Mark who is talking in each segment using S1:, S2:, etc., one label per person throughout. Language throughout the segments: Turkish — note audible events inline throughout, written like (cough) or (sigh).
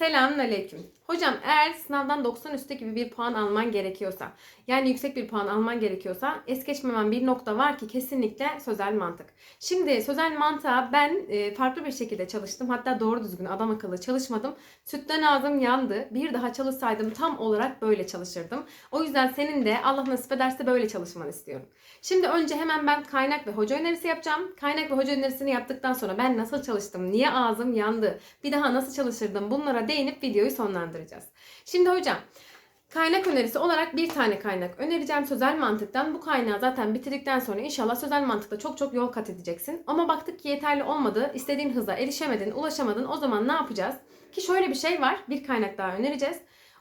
S1: Selamünaleyküm. Hocam eğer sınavdan 90 üstte gibi bir puan alman gerekiyorsa, yani yüksek bir puan alman gerekiyorsa es geçmemen bir nokta var ki kesinlikle sözel mantık. Şimdi sözel mantığa ben e, farklı bir şekilde çalıştım. Hatta doğru düzgün adam akıllı çalışmadım. Sütten ağzım yandı. Bir daha çalışsaydım tam olarak böyle çalışırdım. O yüzden senin de Allah nasip ederse böyle çalışmanı istiyorum. Şimdi önce hemen ben kaynak ve hoca önerisi yapacağım. Kaynak ve hoca önerisini yaptıktan sonra ben nasıl çalıştım, niye ağzım yandı, bir daha nasıl çalışırdım bunlara değinip videoyu sonlandıracağız. Şimdi hocam kaynak önerisi olarak bir tane kaynak önereceğim sözel mantıktan. Bu kaynağı zaten bitirdikten sonra inşallah sözel mantıkta çok çok yol kat edeceksin. Ama baktık ki yeterli olmadı, istediğin hıza erişemedin, ulaşamadın. O zaman ne yapacağız? Ki şöyle bir şey var, bir kaynak daha önereceğiz.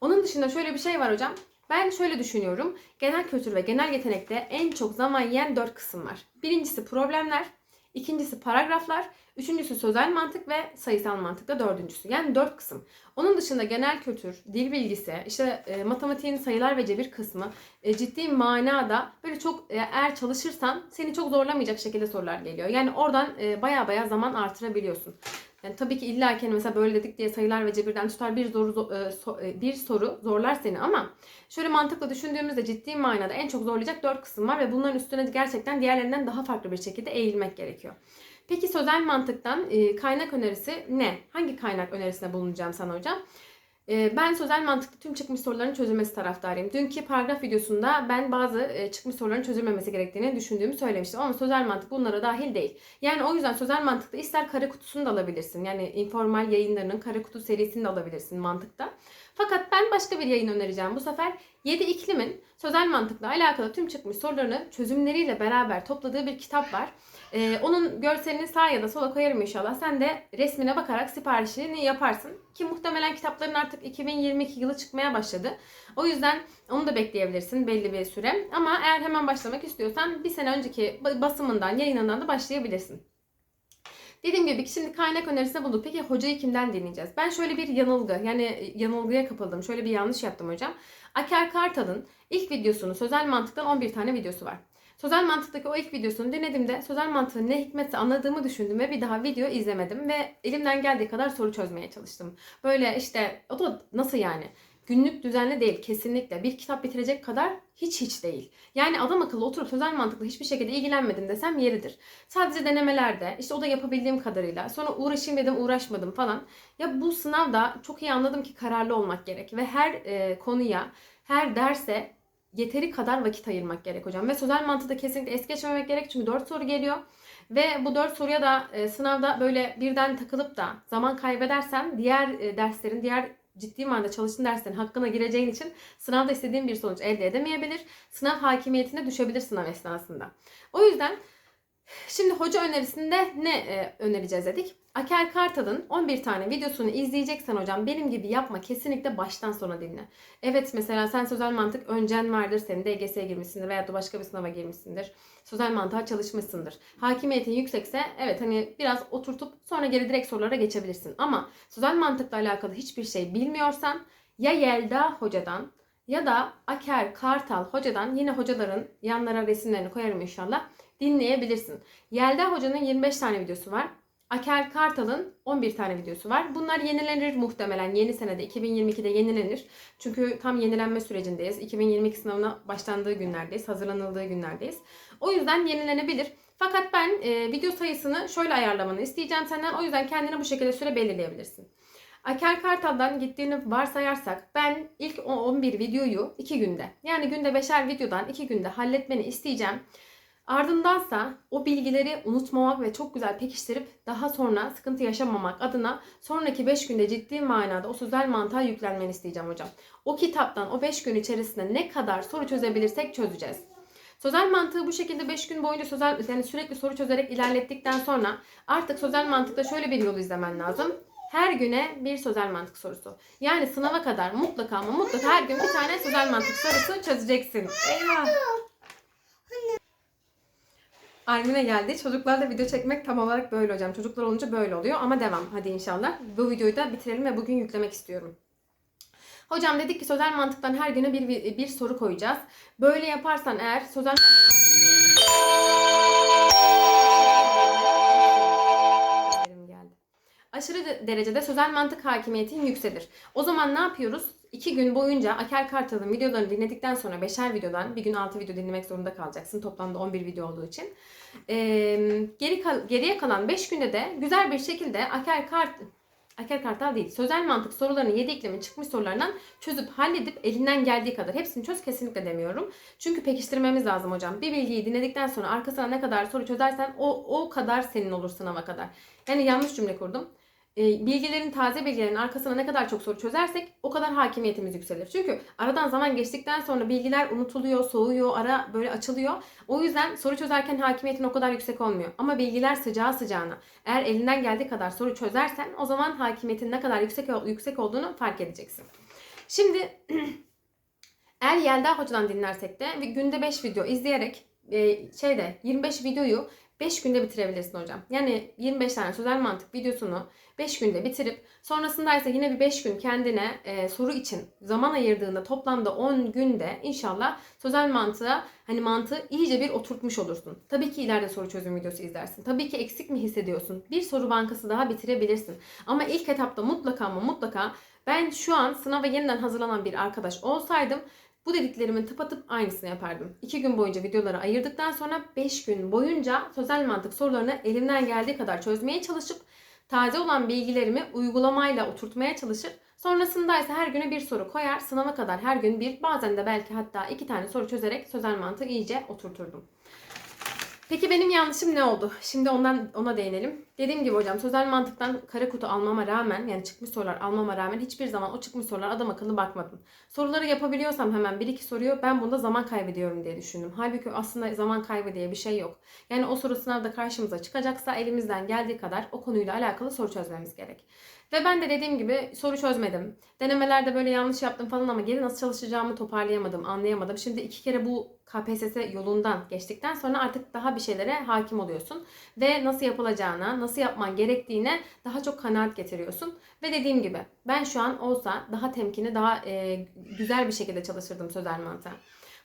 S1: Onun dışında şöyle bir şey var hocam. Ben şöyle düşünüyorum. Genel kültür ve genel yetenekte en çok zaman yiyen dört kısım var. Birincisi problemler, ikincisi paragraflar, üçüncüsü sözel mantık ve sayısal mantık da dördüncüsü. Yani dört kısım. Onun dışında genel kültür, dil bilgisi, işte e, matematiğin sayılar ve cebir kısmı e, ciddi manada böyle çok e, eğer çalışırsan seni çok zorlamayacak şekilde sorular geliyor. Yani oradan e, baya baya zaman artırabiliyorsun. Yani tabii ki illa ki hani mesela böyle dedik diye sayılar ve cebirden tutar bir soru e, e, bir soru zorlar seni ama şöyle mantıkla düşündüğümüzde ciddi manada en çok zorlayacak dört kısım var ve bunların üstüne gerçekten diğerlerinden daha farklı bir şekilde eğilmek gerekiyor. Peki sözel mantıktan e, kaynak önerisi ne? Hangi kaynak önerisine bulunacağım sana hocam? E, Ben sözel mantıklı tüm çıkmış soruların çözülmesi taraftarıyım. Dünkü paragraf videosunda ben bazı e, çıkmış soruların çözülmemesi gerektiğini düşündüğümü söylemiştim. Ama sözel mantık bunlara dahil değil. Yani o yüzden sözel mantıkta ister kara kutusunu da alabilirsin. Yani informal yayınlarının kara kutu serisini de alabilirsin mantıkta. Fakat ben başka bir yayın önereceğim. Bu sefer 7 iklimin sözel mantıkla alakalı tüm çıkmış sorularını çözümleriyle beraber topladığı bir kitap var. Ee, onun görselini sağ ya da sola koyarım inşallah. Sen de resmine bakarak siparişini yaparsın. Ki muhtemelen kitapların artık 2022 yılı çıkmaya başladı. O yüzden onu da bekleyebilirsin belli bir süre. Ama eğer hemen başlamak istiyorsan bir sene önceki basımından, yayınından da başlayabilirsin. Dediğim gibi şimdi kaynak önerisinde bulduk. Peki hocayı kimden dinleyeceğiz? Ben şöyle bir yanılgı yani yanılgıya kapıldım. Şöyle bir yanlış yaptım hocam. Aker Kartal'ın ilk videosunu sözel mantıktan 11 tane videosu var. Sözel mantıktaki o ilk videosunu dinlediğimde sözel mantığın ne hikmetse anladığımı düşündüm ve bir daha video izlemedim ve elimden geldiği kadar soru çözmeye çalıştım. Böyle işte o da nasıl yani? Günlük düzenli değil kesinlikle. Bir kitap bitirecek kadar hiç hiç değil. Yani adam akıllı oturup sözel mantıkla hiçbir şekilde ilgilenmedim desem yeridir. Sadece denemelerde işte o da yapabildiğim kadarıyla. Sonra uğraşayım dedim uğraşmadım falan. Ya bu sınavda çok iyi anladım ki kararlı olmak gerek. Ve her e, konuya, her derse yeteri kadar vakit ayırmak gerek hocam. Ve sözel mantığı da kesinlikle es geçmemek gerek. Çünkü 4 soru geliyor. Ve bu 4 soruya da e, sınavda böyle birden takılıp da zaman kaybedersen diğer e, derslerin, diğer ciddi manada çalıştığın derslerin hakkına gireceğin için sınavda istediğin bir sonuç elde edemeyebilir. Sınav hakimiyetine düşebilir sınav esnasında. O yüzden şimdi hoca önerisinde ne e, önereceğiz dedik. Aker Kartal'ın 11 tane videosunu izleyeceksen hocam benim gibi yapma kesinlikle baştan sona dinle. Evet mesela sen sözel mantık öncen vardır senin DGS'ye girmişsindir veya da başka bir sınava girmişsindir. Sözel mantığa çalışmışsındır. Hakimiyetin yüksekse evet hani biraz oturtup sonra geri direkt sorulara geçebilirsin. Ama sözel mantıkla alakalı hiçbir şey bilmiyorsan ya Yelda hocadan ya da Aker Kartal hocadan yine hocaların yanlara resimlerini koyarım inşallah dinleyebilirsin. Yelda hocanın 25 tane videosu var. Aker Kartal'ın 11 tane videosu var. Bunlar yenilenir muhtemelen. Yeni senede 2022'de yenilenir. Çünkü tam yenilenme sürecindeyiz. 2022 sınavına başlandığı günlerdeyiz. Hazırlanıldığı günlerdeyiz. O yüzden yenilenebilir. Fakat ben e, video sayısını şöyle ayarlamanı isteyeceğim senden. O yüzden kendine bu şekilde süre belirleyebilirsin. Aker Kartal'dan gittiğini varsayarsak ben ilk o 11 videoyu 2 günde yani günde 5'er videodan 2 günde halletmeni isteyeceğim. Ardındansa o bilgileri unutmamak ve çok güzel pekiştirip daha sonra sıkıntı yaşamamak adına sonraki 5 günde ciddi manada o sözel mantığa yüklenmeni isteyeceğim hocam. O kitaptan o 5 gün içerisinde ne kadar soru çözebilirsek çözeceğiz. Sözel mantığı bu şekilde 5 gün boyunca sözel yani sürekli soru çözerek ilerlettikten sonra artık sözel mantıkta şöyle bir yol izlemen lazım. Her güne bir sözel mantık sorusu. Yani sınava kadar mutlaka ama mutlaka her gün bir tane sözel mantık sorusu çözeceksin. Eyvah. Armine geldi. Çocuklarla video çekmek tam olarak böyle hocam. Çocuklar olunca böyle oluyor ama devam. Hadi inşallah. Bu videoyu da bitirelim ve bugün yüklemek istiyorum. Hocam dedik ki sözel mantıktan her güne bir, bir, soru koyacağız. Böyle yaparsan eğer sözel aşırı de- derecede sözel mantık hakimiyetin yükselir. O zaman ne yapıyoruz? İki gün boyunca Aker Kartal'ın videolarını dinledikten sonra beşer videodan bir gün 6 video dinlemek zorunda kalacaksın. Toplamda 11 video olduğu için. Ee, geri kal- geriye kalan 5 günde de güzel bir şekilde Aker Kart Aker Kartal değil. Sözel mantık sorularını 7 iklimin çıkmış sorularından çözüp halledip elinden geldiği kadar hepsini çöz kesinlikle demiyorum. Çünkü pekiştirmemiz lazım hocam. Bir bilgiyi dinledikten sonra arkasına ne kadar soru çözersen o, o kadar senin olur sınava kadar. Yani yanlış cümle kurdum. Ee, bilgilerin, taze bilgilerin arkasına ne kadar çok soru çözersek o kadar hakimiyetimiz yükselir. Çünkü aradan zaman geçtikten sonra bilgiler unutuluyor, soğuyor, ara böyle açılıyor. O yüzden soru çözerken hakimiyetin o kadar yüksek olmuyor. Ama bilgiler sıcağı sıcağına eğer elinden geldiği kadar soru çözersen o zaman hakimiyetin ne kadar yüksek yüksek olduğunu fark edeceksin. Şimdi (clears throat) eğer Yelda Hoca'dan dinlersek de günde 5 video izleyerek e, şeyde 25 videoyu 5 günde bitirebilirsin hocam. Yani 25 tane sözel mantık videosunu 5 günde bitirip sonrasında ise yine bir 5 gün kendine e, soru için zaman ayırdığında toplamda 10 günde inşallah sözel mantığa hani mantığı iyice bir oturtmuş olursun. Tabii ki ileride soru çözüm videosu izlersin. Tabii ki eksik mi hissediyorsun? Bir soru bankası daha bitirebilirsin. Ama ilk etapta mutlaka ama mutlaka ben şu an sınava yeniden hazırlanan bir arkadaş olsaydım bu dediklerimin tıpatıp aynısını yapardım. 2 gün boyunca videoları ayırdıktan sonra 5 gün boyunca sözel mantık sorularını elimden geldiği kadar çözmeye çalışıp taze olan bilgilerimi uygulamayla oturtmaya çalışır. Sonrasında ise her güne bir soru koyar. Sınava kadar her gün bir bazen de belki hatta iki tane soru çözerek sözel mantığı iyice oturturdum. Peki benim yanlışım ne oldu? Şimdi ondan ona değinelim. Dediğim gibi hocam sözel mantıktan kara kutu almama rağmen yani çıkmış sorular almama rağmen hiçbir zaman o çıkmış sorular adam akıllı bakmadım. Soruları yapabiliyorsam hemen bir iki soruyu ben bunda zaman kaybediyorum diye düşündüm. Halbuki aslında zaman kaybı diye bir şey yok. Yani o soru sınavda karşımıza çıkacaksa elimizden geldiği kadar o konuyla alakalı soru çözmemiz gerek. Ve ben de dediğim gibi soru çözmedim. Denemelerde böyle yanlış yaptım falan ama geri nasıl çalışacağımı toparlayamadım, anlayamadım. Şimdi iki kere bu KPSS yolundan geçtikten sonra artık daha bir şeylere hakim oluyorsun. Ve nasıl yapılacağına, nasıl yapman gerektiğine daha çok kanaat getiriyorsun. Ve dediğim gibi ben şu an olsa daha temkinli, daha e, güzel bir şekilde çalışırdım sözel mantığa.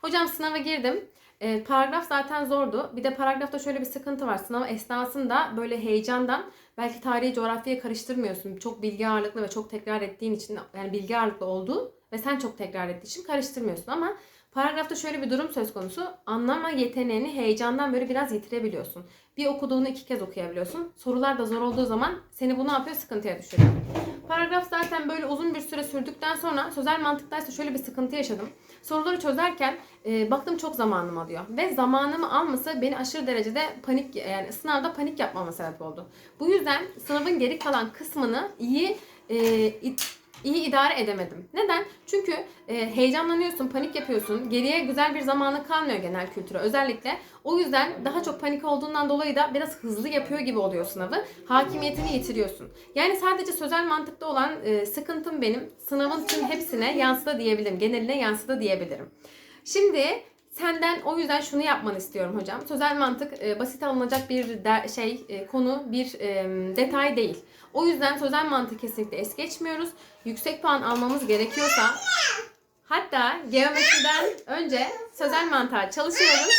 S1: Hocam sınava girdim. E, paragraf zaten zordu. Bir de paragrafta şöyle bir sıkıntı var. Sınav esnasında böyle heyecandan belki tarihi coğrafyaya karıştırmıyorsun. Çok bilgi ağırlıklı ve çok tekrar ettiğin için yani bilgi ağırlıklı olduğu ve sen çok tekrar ettiğin için karıştırmıyorsun ama paragrafta şöyle bir durum söz konusu. Anlama yeteneğini heyecandan böyle biraz yitirebiliyorsun. Bir okuduğunu iki kez okuyabiliyorsun. Sorular da zor olduğu zaman seni bu ne yapıyor? Sıkıntıya düşürüyor. Paragraf zaten böyle uzun bir süre sürdükten sonra sözel mantıktaysa şöyle bir sıkıntı yaşadım. Soruları çözerken e, baktım çok zamanım alıyor. Ve zamanımı alması beni aşırı derecede panik yani sınavda panik yapmama sebep oldu. Bu yüzden sınavın geri kalan kısmını iyi e, iyi idare edemedim. Neden? Çünkü e, heyecanlanıyorsun, panik yapıyorsun. Geriye güzel bir zamanı kalmıyor genel kültüre özellikle. O yüzden daha çok panik olduğundan dolayı da biraz hızlı yapıyor gibi oluyor sınavı. Hakimiyetini yitiriyorsun. Yani sadece sözel mantıkta olan e, sıkıntım benim sınavın tüm hepsine yansıdı diyebilirim. Geneline yansıdı diyebilirim. Şimdi senden o yüzden şunu yapmanı istiyorum hocam. Sözel mantık e, basit alınacak bir de, şey e, konu, bir e, detay değil. O yüzden sözel mantık kesinlikle es geçmiyoruz. Yüksek puan almamız gerekiyorsa hatta geometriden önce sözel mantığa çalışıyoruz.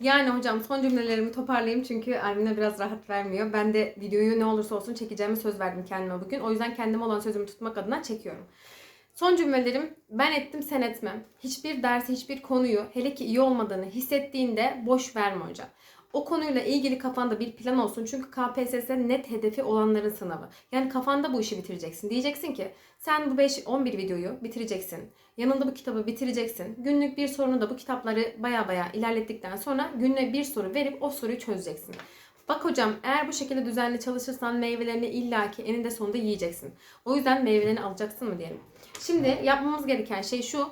S1: Yani hocam son cümlelerimi toparlayayım çünkü Armin'e biraz rahat vermiyor. Ben de videoyu ne olursa olsun çekeceğime söz verdim kendime bugün. O yüzden kendime olan sözümü tutmak adına çekiyorum. Son cümlelerim ben ettim sen etmem. Hiçbir dersi hiçbir konuyu hele ki iyi olmadığını hissettiğinde boş verme hocam. O konuyla ilgili kafanda bir plan olsun. Çünkü KPSS net hedefi olanların sınavı. Yani kafanda bu işi bitireceksin. Diyeceksin ki sen bu 5-11 videoyu bitireceksin. Yanında bu kitabı bitireceksin. Günlük bir sorunu da bu kitapları baya baya ilerlettikten sonra günlüğe bir soru verip o soruyu çözeceksin. Bak hocam eğer bu şekilde düzenli çalışırsan meyvelerini illaki eninde sonunda yiyeceksin. O yüzden meyvelerini alacaksın mı diyelim. Şimdi yapmamız gereken şey şu.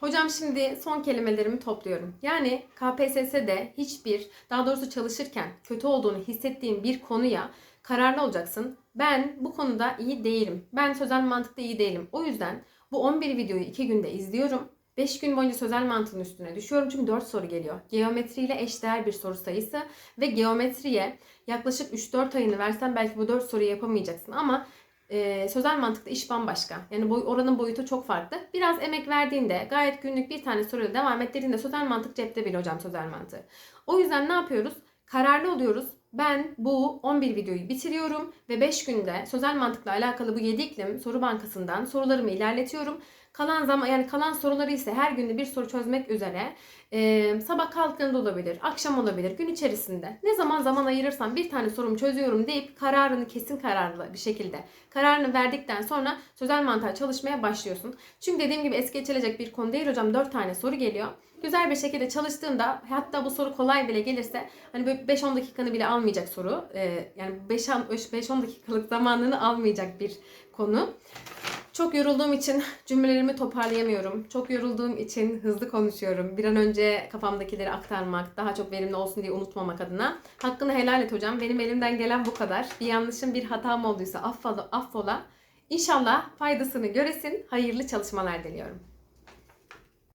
S1: Hocam şimdi son kelimelerimi topluyorum. Yani KPSS'de hiçbir, daha doğrusu çalışırken kötü olduğunu hissettiğin bir konuya kararlı olacaksın. Ben bu konuda iyi değilim. Ben sözel mantıkta iyi değilim. O yüzden bu 11 videoyu 2 günde izliyorum. 5 gün boyunca sözel mantığın üstüne düşüyorum çünkü 4 soru geliyor. Geometriyle eşdeğer bir soru sayısı ve geometriye yaklaşık 3-4 ayını versen belki bu 4 soruyu yapamayacaksın ama e, sözel mantıkta iş bambaşka. Yani boy, oranın boyutu çok farklı. Biraz emek verdiğinde gayet günlük bir tane soruyla devam ettirdiğinde sözel mantık cepte bile hocam sözel mantığı. O yüzden ne yapıyoruz? Kararlı oluyoruz. ben bu 11 videoyu bitiriyorum ve 5 günde sözel mantıkla alakalı bu 7 iklim soru bankasından sorularımı ilerletiyorum. Kalan zaman yani kalan soruları ise her günde bir soru çözmek üzere e, sabah kalktığında olabilir, akşam olabilir, gün içerisinde ne zaman zaman ayırırsam bir tane sorumu çözüyorum deyip kararını kesin kararlı bir şekilde kararını verdikten sonra sözel mantığa çalışmaya başlıyorsun. Çünkü dediğim gibi es geçilecek bir konu değil hocam 4 tane soru geliyor. Güzel bir şekilde çalıştığında hatta bu soru kolay bile gelirse hani böyle 5-10 dakikanı bile almayacak soru. e, yani 5-10 dakikalık zamanını almayacak bir konu. Çok yorulduğum için cümlelerimi toparlayamıyorum. Çok yorulduğum için hızlı konuşuyorum. Bir an önce kafamdakileri aktarmak, daha çok verimli olsun diye unutmamak adına. Hakkını helal et hocam. Benim elimden gelen bu kadar. Bir yanlışım, bir hatam olduysa affola. affola. İnşallah faydasını göresin. Hayırlı çalışmalar diliyorum.